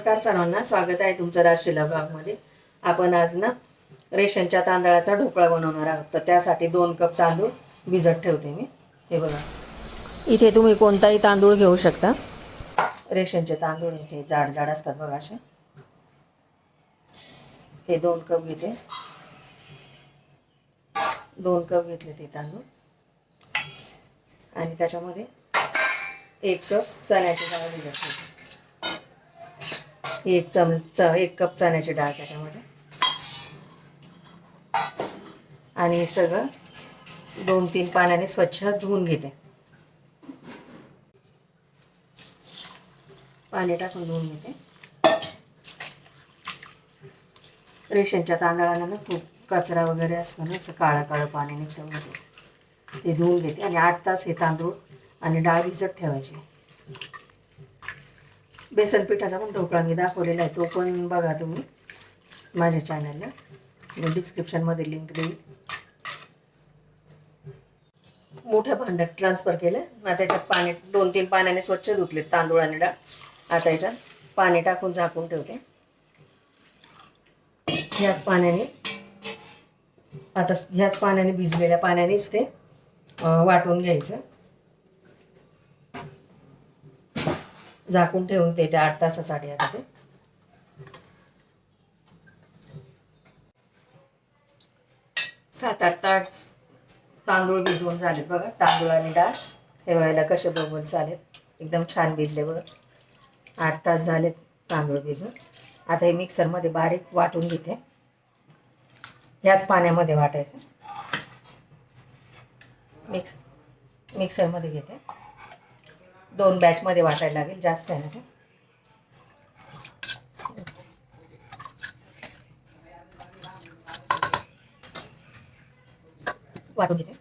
नमस्कार सर्वांना स्वागत आहे तुमचं राशीला भागमध्ये. आपण आज ना रेशनच्या तांदळाचा ढोकळा बनवणार आहोत. तर त्यासाठी दोन कप तांदूळ भिजत ठेवते मी. हे बघा. इथे तुम्ही कोणताही तांदूळ घेऊ शकता. रेशनचे तांदूळ हे जाड जाड असतात बघा असे. हे दोन कप घेते. दोन कप घेतले ते तांदूळ. आणि त्याच्यामध्ये एक कप चण्याची डाळ भिजत ठेवते. एक चमचा एक कप चण्याची डाळ त्याच्यामध्ये. आणि सगळं दोन तीन पाण्याने स्वच्छ धुवून घेते. पाणी टाकून धुवून घेते. रेशनच्या तांदळाला ना खूप कचरा वगैरे असतो ना असं काळं काळं पाणी निघतं वगैरे. ते धुवून घेते आणि आठ तास हे तांदूळ आणि डाळ भिजत ठेवायची. बेसन पिठाचा पण ढोकळा मी दाखवलेला आहे तो पण बघा तुम्ही माझ्या चॅनलला मी डिस्क्रिप्शनमध्ये लिंक देईल मोठ्या भांड्यात ट्रान्सफर केलं मग त्याच्यात पाणी दोन तीन पाण्याने स्वच्छ धुतले तांदूळ आणि डाळ. आता याच्यात पाणी टाकून झाकून ठेवते. ह्याच पाण्याने आता ह्याच पाण्याने भिजलेल्या पाण्यानेच ते वाटून घ्यायचं. झाकून ठेवून ते आठ तासासाठी आता ते. सात आठ तास तांदूळ भिजवून झालेत बघा. तांदूळ आणि डाळ हे व्हायला कसे बघून चालेत एकदम छान भिजले बघा. आठ तास झालेत तांदूळ भिजून. आता हे मिक्सरमध्ये बारीक वाटून घेते. ह्याच पाण्यामध्ये वाटायचं. मिक्स मिक्सरमध्ये घेते. दोन बॅचमध्ये वाटायला लागेल जास्त आहे ना ते? वाटून घेते.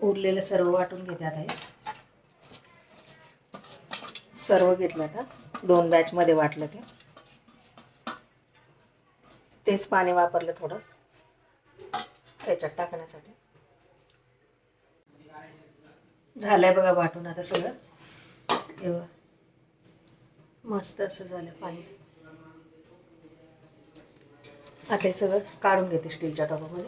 उरलेलं सर्व वाटून घेते आता हे. सर्व घेतलं आता. दोन बॅचमध्ये वाटलं ते. तेच पाणी वापरलं थोडं. त्याच्यात टाकण्यासाठी. झालंय बघा वाटून आता सगळं. हे मस्त असं झालं पाणी. आता हे सगळं काढून घेते स्टीलच्या टॉपामध्ये.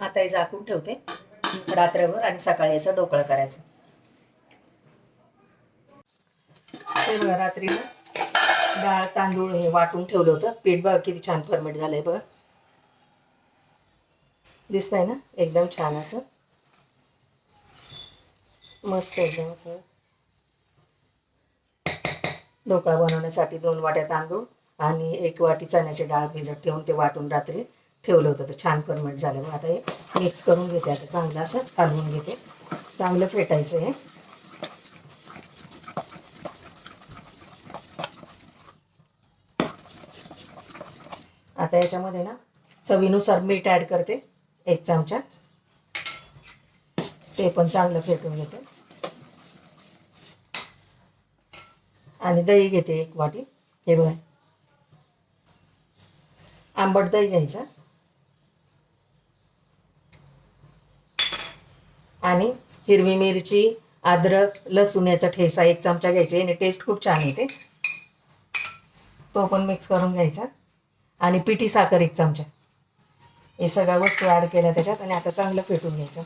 आता हे झाकून ठेवते. रात्रभर आणि सकाळी याचा ढोकळा करायचा. ते बघा रात्री डाळ तांदूळ हे वाटून ठेवलं होतं. पीठ बघा किती छान फर्मेट झालंय बघा. दिसतंय ना? एकदम छान असं. मस्त एकदम असं. ढोकळा बनवण्यासाठी दोन वाट्या तांदूळ आणि एक वाटी चण्याची डाळ भिजत ठेवून ते वाटून रात्री ठेवलं होतं तर छान परमट झालं. मग आता हे मिक्स करून घेते. आता चांगलं असं कालवून घेते. चांगलं फेटायचं हे. आता याच्यामध्ये ना चवीनुसार मीठ ॲड करते. एक चमचा. ते पण चांगलं फेटून घेते. आणि दही घेते एक वाटी. हे बघ. आंबट दही घ्यायचं. आणि हिरवी मिरची अद्रक लसूण याचा ठेसा एक चमचा घ्यायचा याने टेस्ट खूप छान येते. तो पण मिक्स करून घ्यायचा. आणि पिठी साखर एक चमचा. हे सगळ्या वस्तू ॲड केल्या त्याच्यात आणि आता चांगलं फेटून घ्यायचं.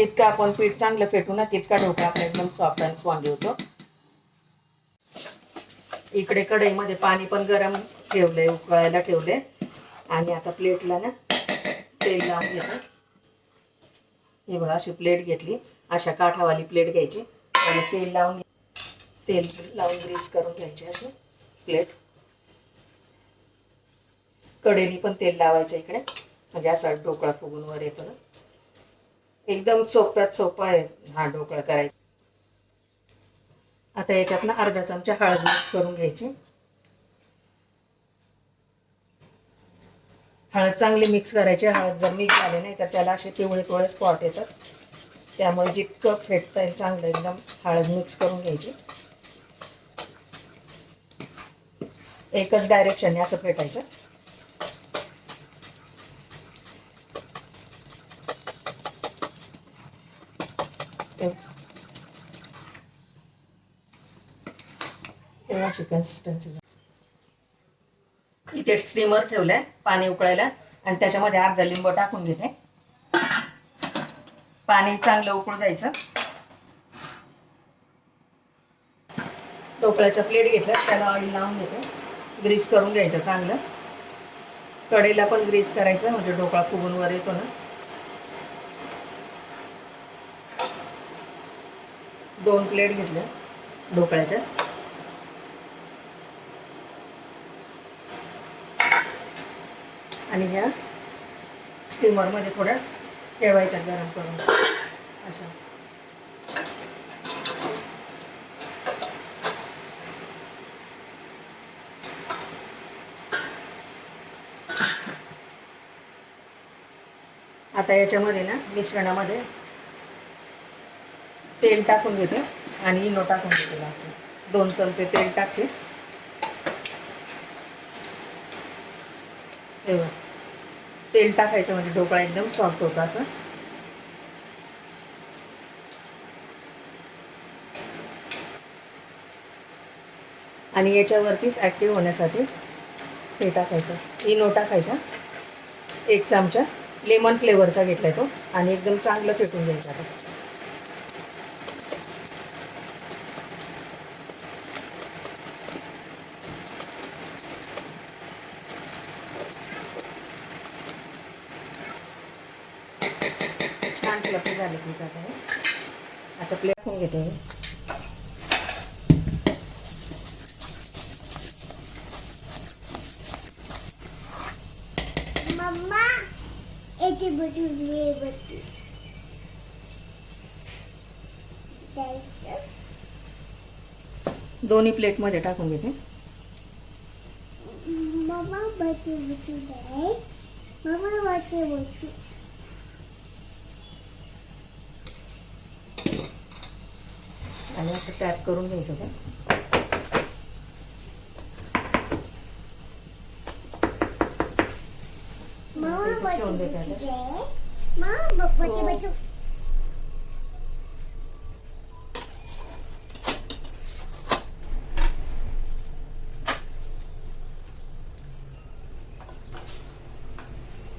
जितकं आपण पीठ चांगलं फेटू ना तितका ढोकळा आपला एकदम सॉफ्ट आणि स्पॉन्जी होतो. इकडे कढईमध्ये पाणी पण गरम ठेवलंय उकळायला ठेवले आणि आता प्लेटला ना तेल लावून घेते. हे बघा अशी प्लेट घेतली. अशा काठावाली प्लेट घ्यायची. आणि तेल लावून तेल लावून ग्रीस करून घ्यायची अशी प्लेट कडेनी पण तेल लावायचं इकडे. म्हणजे असा ढोकळा फुगून वर येतो ना. एकदम सोप्यात सोपा आहे हा ढोकळा करायचा. आता याच्यात ना अर्धा चमचा हळद मिक्स करून घ्यायची. हळद चांगली मिक्स करायची. हळद जर मिक्स झाली नाही तर त्याला असे पिवळे पिवळे स्पॉट येतात. त्यामुळे जितकं फेटता येईल चांगलं एकदम हळद मिक्स करून घ्यायची. एकच डायरेक्शनने असं फेटायचं. तेव्हा अशी कन्सिस्टन्सी इथे स्टीमर ठेवलंय पाणी उकळायला आणि त्याच्यामध्ये अर्धा लिंब टाकून घेते. पाणी चांगलं उकळू द्यायचं. ढोकळ्याचा प्लेट घेतला त्याला ऑइल लावून घेते. ग्रीस करून घ्यायचं चांगलं. कढईला पण ग्रीस करायचं म्हणजे ढोकळा फुगून वर येतो ना. दोन प्लेट घेतल्या ढोकळ्याच्या. आणि ह्या स्टीमरमध्ये थोड्या ठेवायच्या गरम करून. अशा. आता याच्यामध्ये ना मिश्रणामध्ये तेल टाकून घेते आणि इनो टाकून घेते लास्ट दोन चमचे तेल टाकते. तेव्हा तेल टाकायचं म्हणजे ढोकळा एकदम सॉफ्ट होता असं. आणि याच्यावरतीच ॲक्टिव्ह होण्यासाठी हे टाकायचं. इनो टाकायचा. एक चमचा. लेमन फ्लेवरचा घेतलाय तो. आणि एकदम चांगलं फेटून घ्यायचा फ्लफी झाले की आता. आता प्लेट होऊन घेते. दोन्ही प्लेटमध्ये टाकून घेते. मम्मा बटू बटू मम्मा वाटे बटू आणि असं टॅप करून घ्यायचं ते. ठेवून देते हो.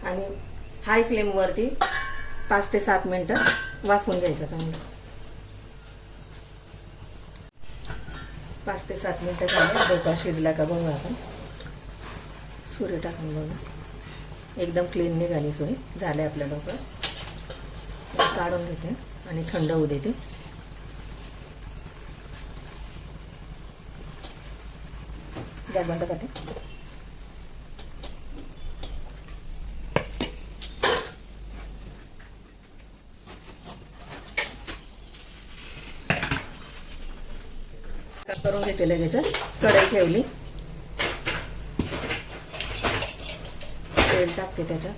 आणि हाय फ्लेमवरती पाच ते सात मिनटं वाफून घ्यायचं चांगलं. पाच ते सात मिनटं झाले डोका शिजला का बघू आपण. सुरी टाकून बघू. एकदम क्लीन निघाली सुरी. झाले आपलं डोकं काढून घेते आणि थंड होऊ देते. गॅस बंद करते. करून घेते लगेच कढई ठेवली. तेल टाकते त्याच्यात.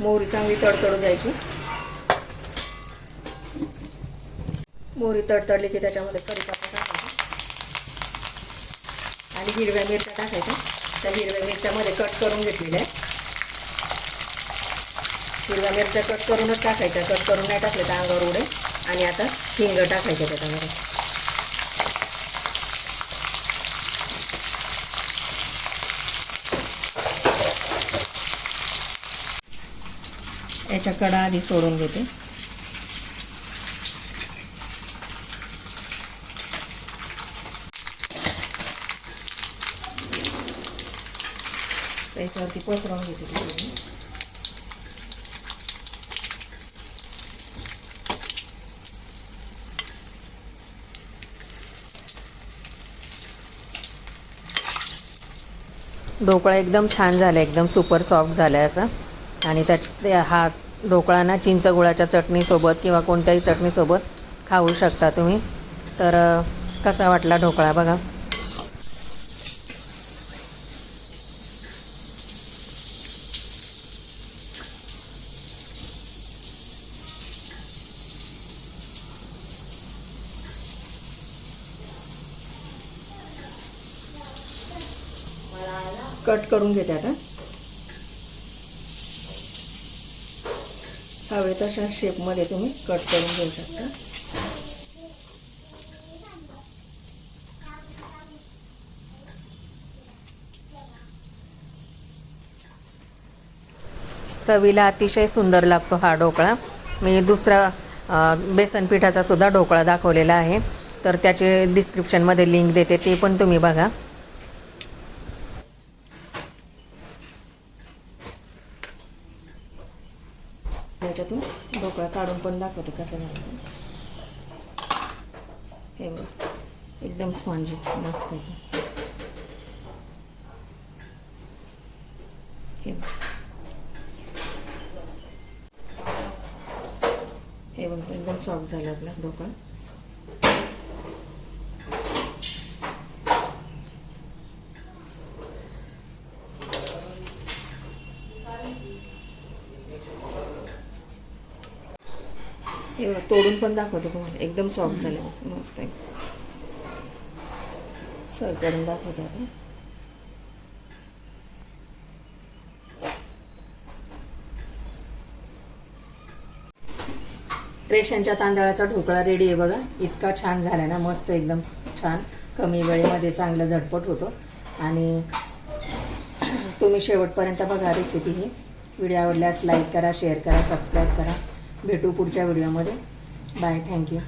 मोहरी चांगली तडतडू द्यायची मोहरी तडतडली की त्याच्यामध्ये कढीपत्ता टाकायचा. आणि हिरव्या मिरच्या टाकायच्या. त्या हिरव्या मिरच्यामध्ये कट करून घेतलेल्या आहे हिरव्या मिरच्या कट करूनच टाकायच्या. कट करून नाही टाकले तर अंगावर उडे आणि आता हिंग टाकायचे त्याच्यामध्ये. याच्या कडा आधी सोडून घेते. त्याच्यावरती पसरवून घेते. ढोकळा एकदम छान झाला एकदम सुपर सॉफ्ट झाला आहे असं. आणि त्या हा ढोकळा ना चिंच गुळाच्या चटणीसोबत किंवा कोणत्याही चटणीसोबत खाऊ शकता तुम्ही. तर कसा वाटला ढोकळा बघा. कट करून घेते आता. हवे तशा शेपमध्ये तुम्ही कट करून घेऊ शकता. चवीला अतिशय सुंदर लागतो हा ढोकळा. मी दुसरा बेसन पिठाचा सुद्धा ढोकळा दाखवलेला आहे. तर त्याचे डिस्क्रिप्शनमध्ये लिंक देते ते पण तुम्ही बघा याच्यातून ढोकळा काढून पण दाखवते कसं झालं. हे बघ एकदम स्पॉन्जी मस्त आहे. हे बघ. हे बघ एकदम सॉफ्ट झालं आपला ढोकळा हे तोडून पण दाखवते तुम्हाला. एकदम सॉफ्ट झालं. मस्त आहे. सर करून दाखवते आता. रेशनच्या तांदळाचा ढोकळा रेडी आहे बघा. इतका छान झाला ना. मस्त एकदम छान. कमी वेळेमध्ये चांगलं झटपट होतो. आणि तुम्ही शेवटपर्यंत बघा रेसिपी ही. व्हिडिओ आवडल्यास लाईक करा शेअर करा सबस्क्राईब करा. भेटू पुढच्या व्हिडिओमध्ये. Bye thank you